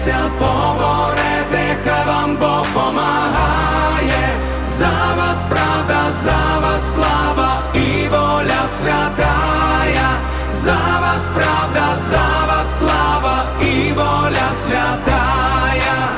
Борітеся, поборете, хай вам Бог помагає. За вас правда, за вас слава і воля святая. За вас правда, за вас слава і воля святая.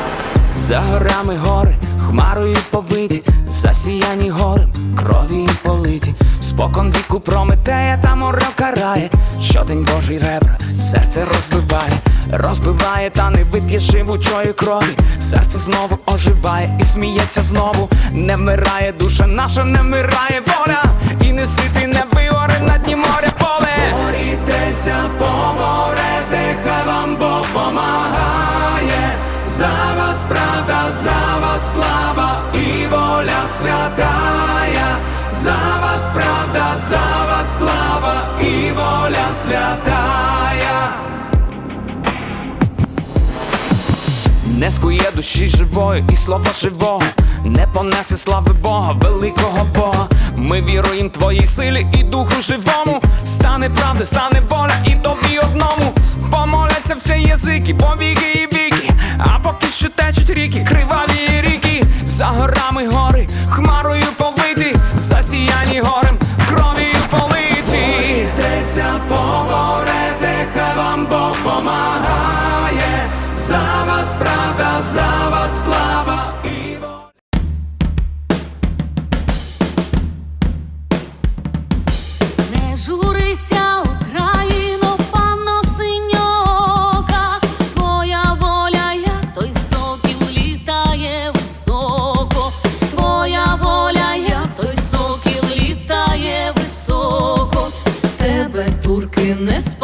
За горами гори, хмарою повиті, засіяні горем, крові политі, спокон віку прометея та море карає, щодень Божий ребра, серце розбиває, розбиває, та не вип'є живучої крові, серце знову оживає і сміється знову, не вмирає душа наша, не вмирає воля, і не сити, не вигоре на дні моря поле. Борітеся, святая. За вас правда, за вас слава і воля святая. Не скує душі живої і слова живого, не понесе слави Бога, великого Бога. Ми віруємо твоїй силі і духу живому. Стане правда, стане воля і тобі одному. Помоляться всі язики, повіки за слава і. Не журися, Україно, панно синьока, твоя воля, як той сокіл літає високо, твоя воля, як той сокіл літає високо, тебе турки не спи.